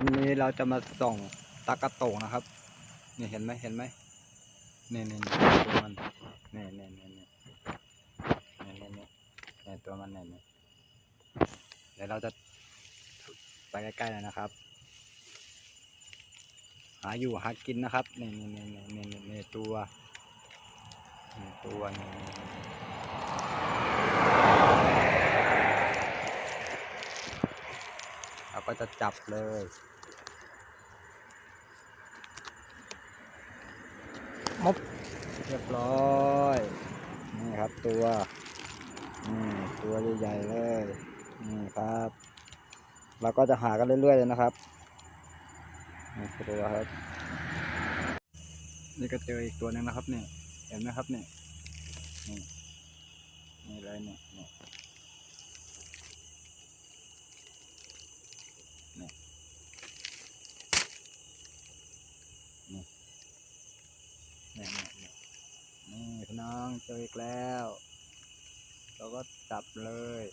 อันนี้เราจะมาส่องตากระโตงนะครับ นี่เห็นไหมเห็นไหมนี่นี่นี่ตัวมันนี่นี่นี่นี่นี่นี่นี่นี่ตัวมันนี่นี่เดี๋ยวเราจะไปใกล้ๆเลยนะครับ หาอยู่หากินนะครับนี่นี่นี่นี่นี่นี่นี่ตัวนี่ตัวนี่นี่นี่ เราก็จะจับเลย มบ เรียบร้อย นี่ครับตัวนี่ตัวใหญ่ๆเลย นี่ครับ เราก็จะหากันเรื่อย ๆ เลยนะครับ นี่ตัวครับ นี่ก็เจออีกตัวหนึ่งนะครับเนี่ย เห็นไหมครับเนี่ยนี่นี่เลยเนี่ย เนี่ยเนี่ยนี่พี่น้องเจออีกแล้ว เราก็จับเลย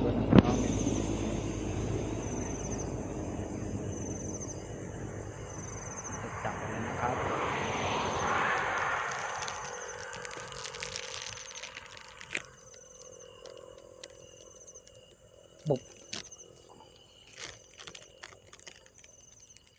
ตัวน้องเนี่ยจะจับเลยนะครับบุบ